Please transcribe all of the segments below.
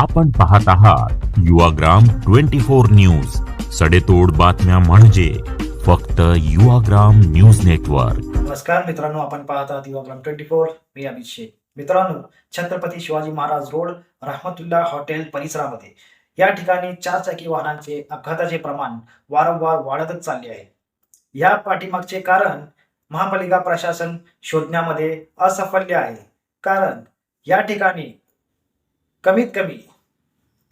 आपण पाहत आहात युवाग्राम ट्वेंटी फोर न्यूज. सडेतोड बातम्या म्हणजे फक्त युवाग्राम न्यूज नेटवर्क. नमस्कार मित्रांनो आपण पाहत आहात युवाग्राम ट्वेंटी फोर. मी अमित शेख. मित्रांनो छत्रपती शिवाजी महाराज रोड रहमतुल्ला हॉटेल परिसरामध्ये. या ठिकाणी चारचाकी वाहनांचे अपघाताचे प्रमाण वारंवार वाढतच चालले आहे. या पाठीमागचे कारण महापालिका प्रशासन शोधण्यामध्ये असफल्य आहे. कारण या ठिकाणी कमीत कमी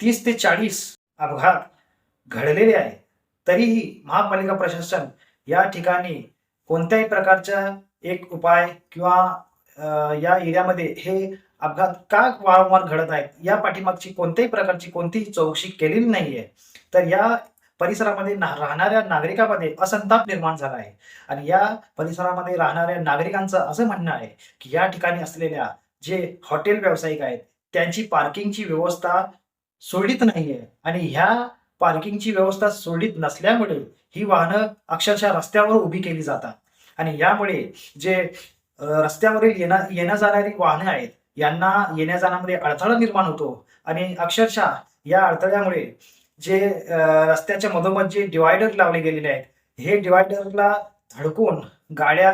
तीस ते चाळीस अपघात घडलेले आहे तरीही महापालिका प्रशासन या ठिकाणी कोणत्याही प्रकारचा एक उपाय किंवा या एरियामध्ये हे अपघात का वारंवार घडत आहेत या पाठीमागची कोणत्याही प्रकारची कोणतीही चौकशी केलेली नाहीये. तर या परिसरामध्ये ना- राहणाऱ्या नागरिकामध्ये असंताप निर्माण झाला आहे. आणि या परिसरामध्ये राहणाऱ्या नागरिकांचं असं म्हणणं आहे की या ठिकाणी असलेल्या जे हॉटेल व्यावसायिक आहेत त्यांची पार्किंगची व्यवस्था सोडित नाहीये. आणि ह्या पार्किंगची व्यवस्था सोडित नसल्यामुळे ही वाहनं अक्षरशः रस्त्यावर उभी केली जातात. आणि यामुळे जे रस्त्यावरील येणं येण्या जाणारी वाहनं आहेत यांना येण्या जाण्यामध्ये अडथळा निर्माण होतो. आणि अक्षरशः या अडथळ्यामुळे जे रस्त्याच्या मधोमध जे डिवायडर लावले गेलेले आहेत हे डिवायडरला धडकून गाड्या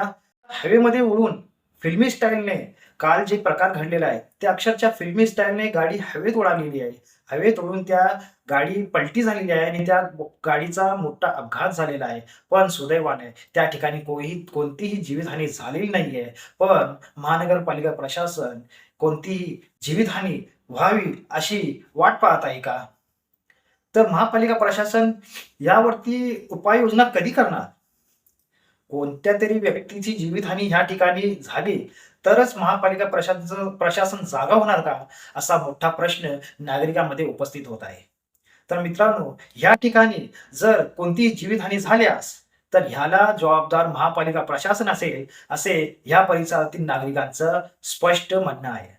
हवेमध्ये उडून फिल्मी स्टाईलने काल जे प्रकार घडलेला आहे ते अक्षरशः फिल्मी स्टाईलने गाडी हवेत उडालेली आहे. हवेत उडून त्या गाडी पलटी झालेली आहे आणि त्या गाडीचा मोठा अपघात झालेला आहे. पण सुदैवाने त्या ठिकाणी कोही कोणतीही जीवितहानी झालेली नाहीये. पण महानगरपालिका प्रशासन कोणतीही जीवितहानी व्हावी अशी वाट पाहत आहे का? तर महापालिका प्रशासन यावरती उपाययोजना कधी करणार? कोणत्या तरी व्यक्तीची जीवितहानी ह्या ठिकाणी झाली तरच महापालिका प्रशासन प्रशासन जागा होणार का? असा मोठा प्रश्न नागरिकांमध्ये उपस्थित होत आहे. तर मित्रांनो या ठिकाणी जर कोणतीही जीवितहानी झाल्यास तर ह्याला जबाबदार महापालिका प्रशासन असेल असे या परिसरातील नागरिकांचं स्पष्ट म्हणणं आहे.